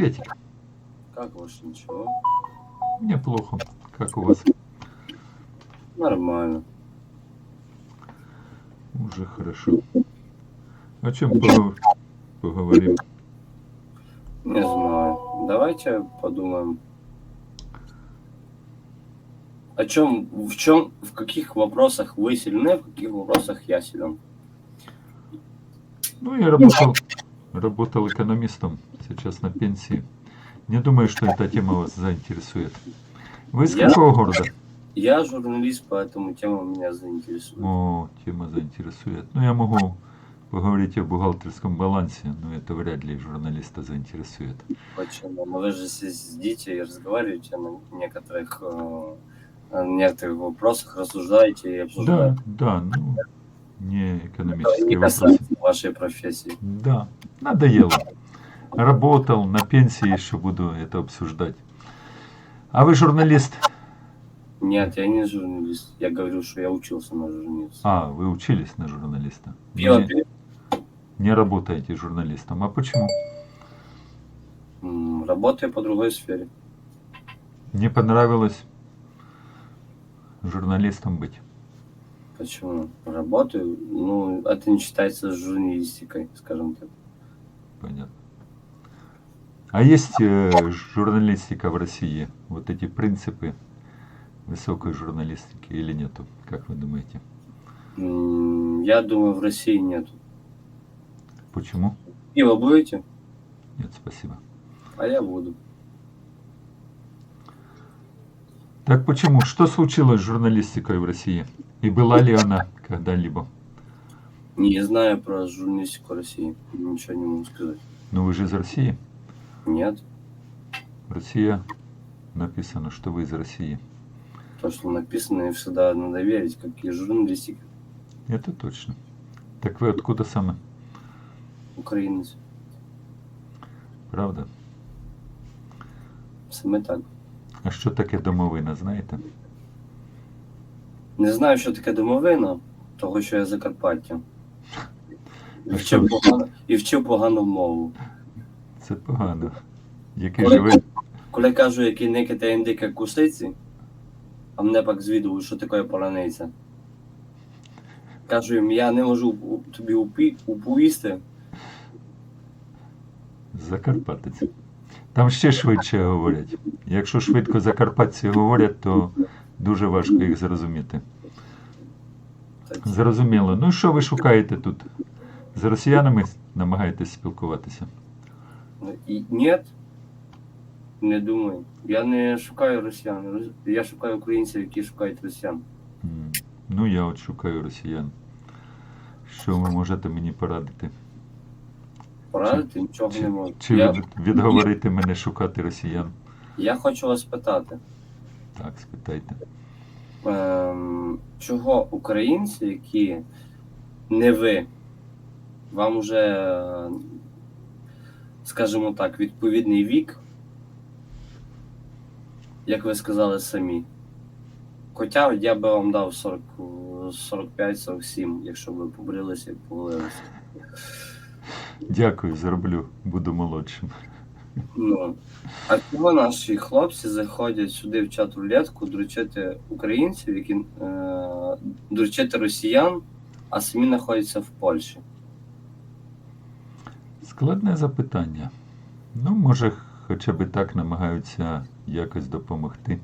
Приветик. Как ваше ничего? Неплохо. Как у вас? Нормально. Уже хорошо. О чем погов- поговорим? Не знаю. Давайте подумаем. О чем, в чем, в каких вопросах вы сильны, в каких вопросах я силен? Ну, я работал, работал экономистом, сейчас на пенсии. Не думаю, что эта тема вас заинтересует. Вы из Я? какого города? Я журналист, поэтому тема меня заинтересует. О, тема заинтересует. Ну, я могу поговорить о бухгалтерском балансе, но это вряд ли журналиста заинтересует. Почему? Но вы же сидите и разговариваете на некоторых, э, на некоторых вопросах, рассуждаете и Да, обсуждаете. да, ну, не Это экономические не вопросы. вашей профессии. Да, надоело. Работал на пенсии, еще буду это обсуждать. А вы журналист? Нет, я не журналист. Я говорю, что я учился на журналиста. А, вы учились на журналиста. Пиво Не, не работаете журналистом. А почему? Работаю по другой сфере. Не понравилось журналистом быть? Почему? Работаю. Ну, это не считается журналистикой, скажем так. Понятно. А есть э, журналистика в России? Вот эти принципы высокой журналистики или нету? Как вы думаете? Я думаю, в России нет. Почему? Пиво будете? Нет, спасибо. А я буду. Так почему? Что случилось с журналистикой в России? И была ли она когда-либо? Не знаю про журналистику России. Ничего не могу сказать. Ну вы же из России. Нет. Россия написано, что вы из России. То, что написано, и всегда надо верить, как и журналистика. Это точно. Так вы откуда сами? Українець. Правда? Саме так. А що таке домовина, знаєте? Не знаю, що таке домовина, того, що я Закарпаття. І вчив погано, і вчив погану мову. Це погано. Який Коли- живе. Коли кажу, які никите індики кусиці, а мене пак звідують, що таке поляниця. Кажу їм, я не можу тобі упі- уповісти. Закарпатець. Там ще швидше говорять. Якщо швидко закарпатці говорять, то дуже важко їх зрозуміти. Зрозуміло. Ну що ви шукаєте тут? З росіянами намагаєтесь спілкуватися? і ні, не думаю. Я не шукаю росіян. Я шукаю українців, які шукають росіян. М, Ну, я от шукаю росіян. Що ви можете мені порадити? Порадити нічого Чи, не можу. чи Я, від, відговорити мене шукати росіян? я хочу вас питати. Так, спитайте. Ем, чого українці, які не ви, вам уже, е, скажімо так, відповідний вік, як ви сказали самі. Хоча я би вам дав 45-47, якщо ви побрилися і повалилися. Дякую, зроблю, буду молодшим. Ну, а чого наші хлопці заходять сюди в чат рулетку дручити українців, які е, дручити росіян, а самі знаходяться в Польщі? Складне запитання. Ну, може, хоча б так намагаються якось допомогти.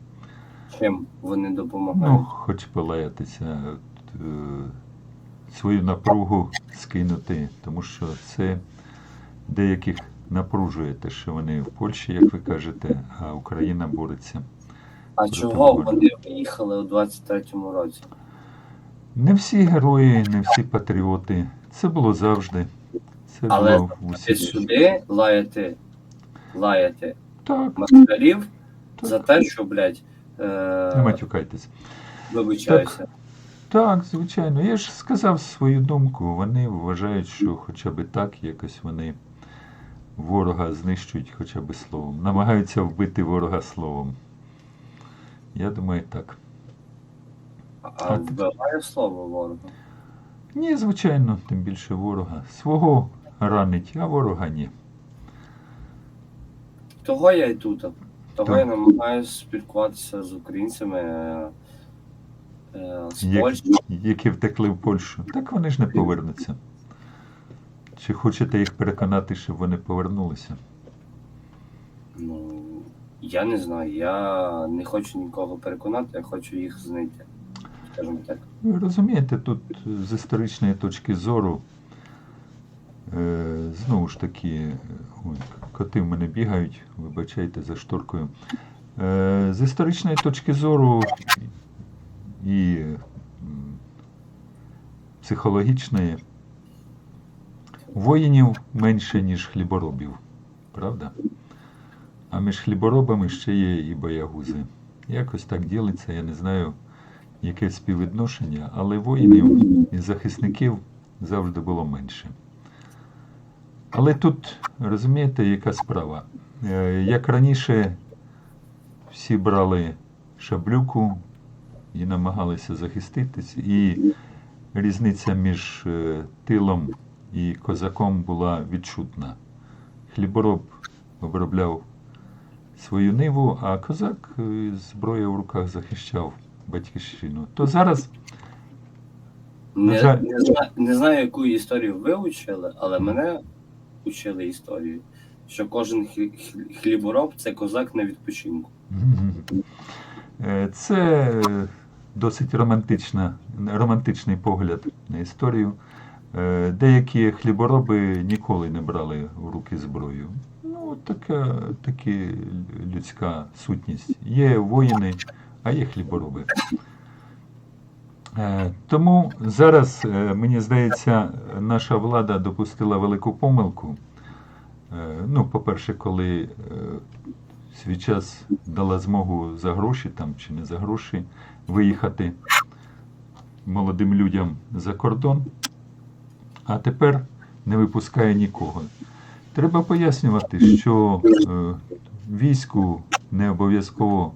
Чим вони Ну, допомагають? хоч полаятися, е, свою напругу скинути, тому що це деяких напружує те, що вони в Польщі, як ви кажете, а Україна бореться. а чого вони виїхали у 23-му році? Не всі герої, не всі патріоти. Це було завжди. Це Але було в сюди лаяти, лаяти Так, москалів так. за те, що, блядь, Не е, матюкайтесь. вибачаюся. Так, звичайно. Я ж сказав свою думку. Вони вважають, що хоча б так якось вони ворога знищують хоча б словом. Намагаються вбити ворога словом. Я думаю, так. А вбиває слово ворога. Ні, звичайно, тим більше ворога. Свого ранить, а ворога ні. того я і тут. Того Так. я намагаюся спілкуватися з українцями е, е, з Як- Польщі. які втекли в Польщу. Так вони ж не повернуться. Чи хочете їх переконати, щоб вони повернулися? Ну, я не знаю. Я не хочу нікого переконати, я хочу їх знайти. Скажімо так. Ви розумієте, тут з історичної точки зору, е, знову ж таки, ой, коти в мене бігають, вибачайте за шторкою. Е, з історичної точки зору і психологічної, воїнів менше, ніж хліборобів, правда? А між хліборобами ще є і боягузи. Якось так ділиться, я не знаю, яке співвідношення, але воїнів і захисників завжди було менше. Але тут, розумієте, яка справа? Е, Як раніше всі брали шаблюку і намагалися захиститись, і різниця між е, тилом і козаком була відчутна. Хлібороб обробляв свою ниву, а козак е, з зброєю в руках захищав батьківщину. То зараз Не, жаль. не, знаю, не знаю, яку історію ви учили, але мене учили історію, що кожен хлі- хлі- хлібороб це козак на відпочинку. Е, Це досить романтична, романтичний погляд на історію. Е, Деякі хлібороби ніколи не брали в руки зброю. Ну, така, таки людська сутність. Є воїни, а є хлібороби. Е, Тому зараз, е, мені здається, наша влада допустила велику помилку. Ну, по-перше, коли свій час дала змогу за гроші там чи не за гроші виїхати молодим людям за кордон, а тепер не випускає нікого. Треба пояснювати, що е, війську не обов'язково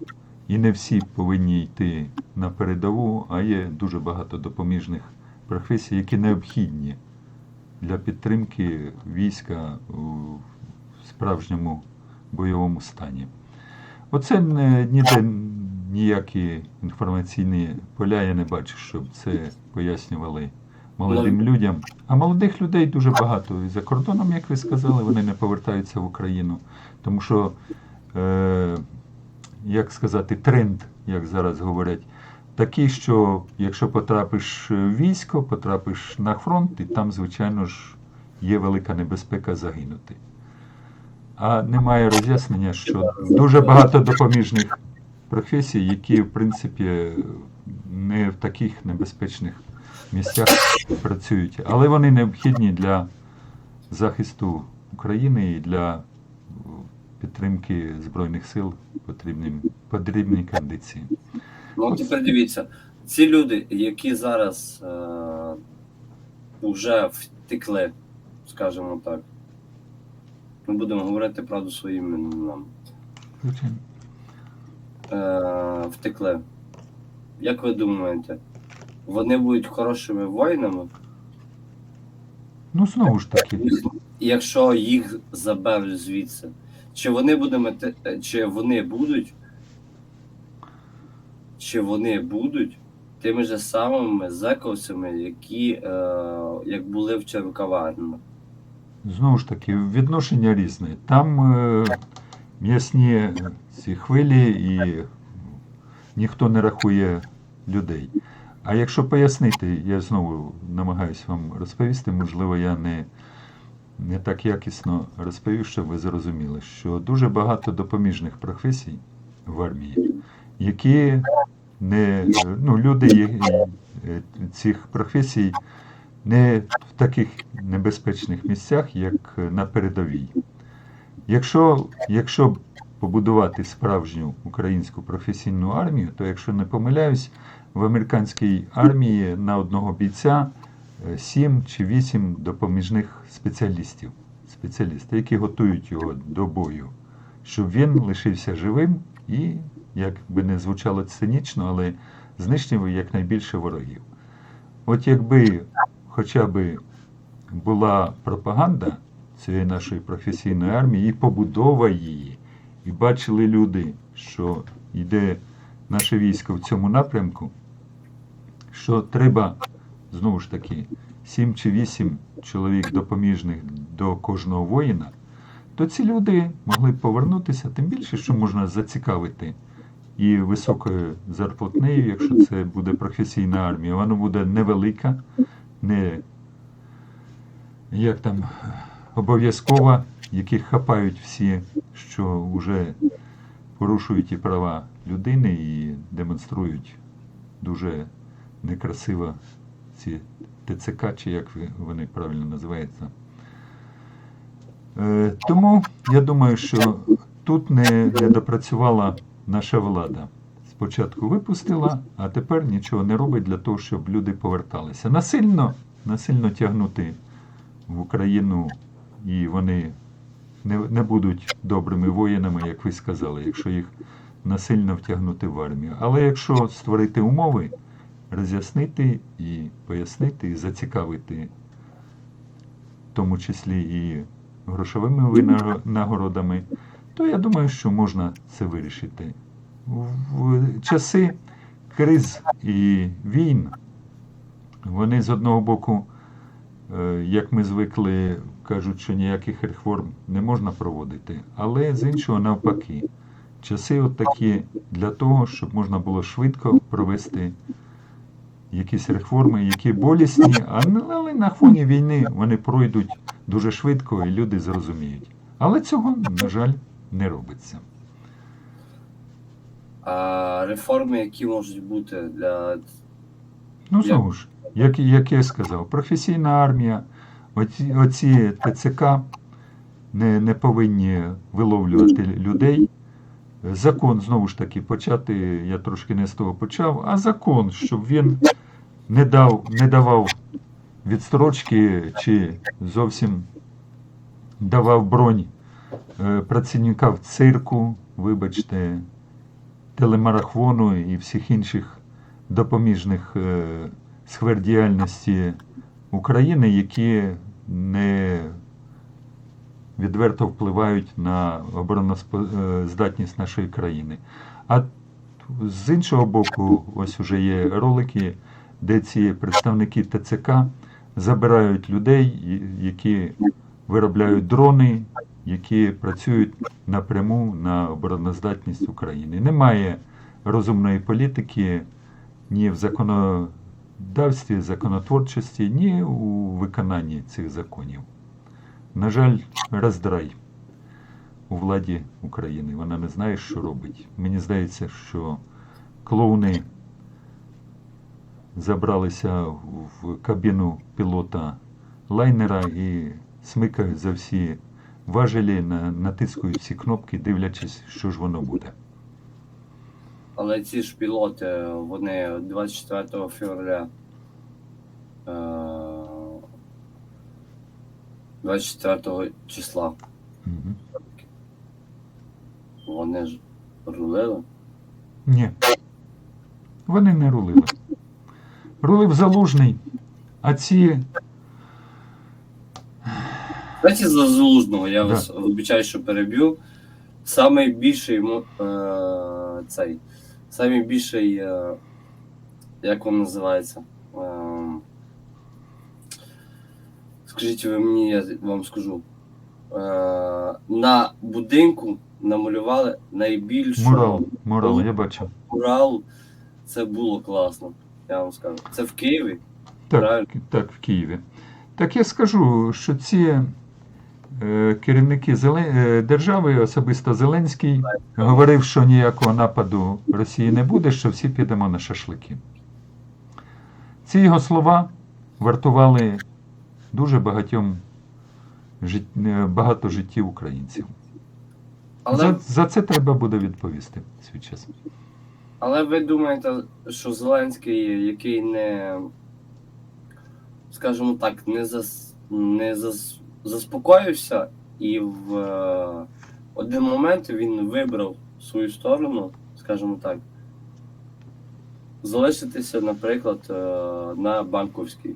і не всі повинні йти на передову, а є дуже багато допоміжних професій, які необхідні для підтримки війська у справжньому бойовому стані. Оце ніде ніякі інформаційні поля я не бачу, щоб це пояснювали молодим людям. А молодих людей дуже багато. І за кордоном, як ви сказали, вони не повертаються в Україну. Тому що, е, як сказати, тренд, як зараз говорять, такий, що якщо потрапиш в військо, потрапиш на фронт, і там, звичайно ж, є велика небезпека загинути. А немає роз'яснення, що дуже багато допоміжних професій, які, в принципі, не в таких небезпечних місцях працюють, але вони необхідні для захисту України і для підтримки Збройних сил потрібній, потрібній кондиції. Ну, тепер дивіться, ці люди, які зараз е, вже втекли, скажімо так, ми будемо говорити правду своїм іменам, е, втекли. Як ви думаєте, вони будуть хорошими воїнами, Ну, знову ж таки, якщо їх заберуть звідси? Чи вони будемо чи вони будуть? Чи вони будуть тими ж самими зековцями, які е, як були в Черкаварнах? знову ж таки, відношення різне. Там е, м'ясні ці хвилі і ніхто не рахує людей. А якщо пояснити, я знову намагаюся вам розповісти, можливо, я не, не так якісно розповів, щоб ви зрозуміли, що дуже багато допоміжних професій в армії, які не ну, люди е, цих професій не в таких небезпечних місцях, як на передовій. Якщо, якщо побудувати справжню українську професійну армію, то якщо не помиляюсь, в американській армії на одного бійця 7 чи 8 допоміжних спеціалістів, спеціалісти, які готують його до бою, щоб він лишився живим і, як би не звучало цинічно, але знищив якнайбільше ворогів. От якби хоча б була пропаганда цієї нашої професійної армії і побудова її, і бачили люди, що йде наше військо в цьому напрямку, що треба знову ж таки 7 чи 8 чоловік допоміжних до кожного воїна, то ці люди могли б повернутися, тим більше, що можна зацікавити і високою зарплатнею, якщо це буде професійна армія. Вона буде невелика, не як там обов'язкова, яких хапають всі, що вже порушують і права людини і демонструють дуже некрасиво ці ТЦК, чи як вони правильно називаються. Е, Тому я думаю, що тут не, не допрацювала наша влада. Спочатку випустила, а тепер нічого не робить для того, щоб люди поверталися. Насильно, насильно тягнути в Україну, і вони не, не будуть добрими воїнами, як ви сказали, якщо їх насильно втягнути в армію. Але якщо створити умови, роз'яснити і пояснити, і зацікавити, в тому числі і грошовими винагородами, то я думаю, що можна це вирішити. В часи криз і війн вони з одного боку, як ми звикли, кажуть, що ніяких реформ не можна проводити, але з іншого навпаки. Часи от такі для того, щоб можна було швидко провести якісь реформи, які болісні, але на фоні війни вони пройдуть дуже швидко і люди зрозуміють. Але цього, на жаль, не робиться. А реформи, які можуть бути для Ну, знову ж, як, як я сказав, професійна армія, оці, оці ТЦК не, не повинні виловлювати людей. Закон, знову ж таки, почати, я трошки не з того почав, а закон, щоб він не, дав, не давав відстрочки чи зовсім давав бронь е, працівникам цирку, вибачте, телемарафону і всіх інших допоміжних е, сфер діяльності України, які не відверто впливають на обороноздатність нашої країни. А з іншого боку, ось уже є ролики, де ці представники ТЦК забирають людей, які виробляють дрони, які працюють напряму на обороноздатність України. Немає розумної політики ні в законодавстві, законотворчості, ні у виконанні цих законів. На жаль, роздрай у владі України. Вона не знає, що робить. Мені здається, що клоуни забралися в кабіну пілота лайнера і смикають за всі важелі, на- натискають всі кнопки, дивлячись, що ж воно буде. Але ці ж пілоти, вони 24 февраля. е, 24 числа Мгм. вони ж рулили. Ні. Вони не рулили. Рулив залужний, а ці Кстати, за залужного, я Да. вас вибачаю, що переб'ю. Самий більший е, цей, самий більший, е, як він називається? Е, скажіть ви мені, я вам скажу. Е, на будинку намалювали найбільшого мурал, мурал, я бачив. мурал. Це було класно, я вам скажу. Це в Києві. Так, Правильно. так, в Києві. Так я скажу, що ці керівники е, держави, особисто Зеленський, говорив, що ніякого нападу Росії не буде, що всі підемо на шашлики. Ці його слова вартували дуже багатьом жит- е, багато життів українців. Але За, за це треба буде відповісти свій час. Але ви думаєте, що Зеленський, який не, скажімо так, не, зас, не зас, заспокоївся, і в е, один момент він вибрав свою сторону, скажімо так, залишитися, наприклад, е, на банковській.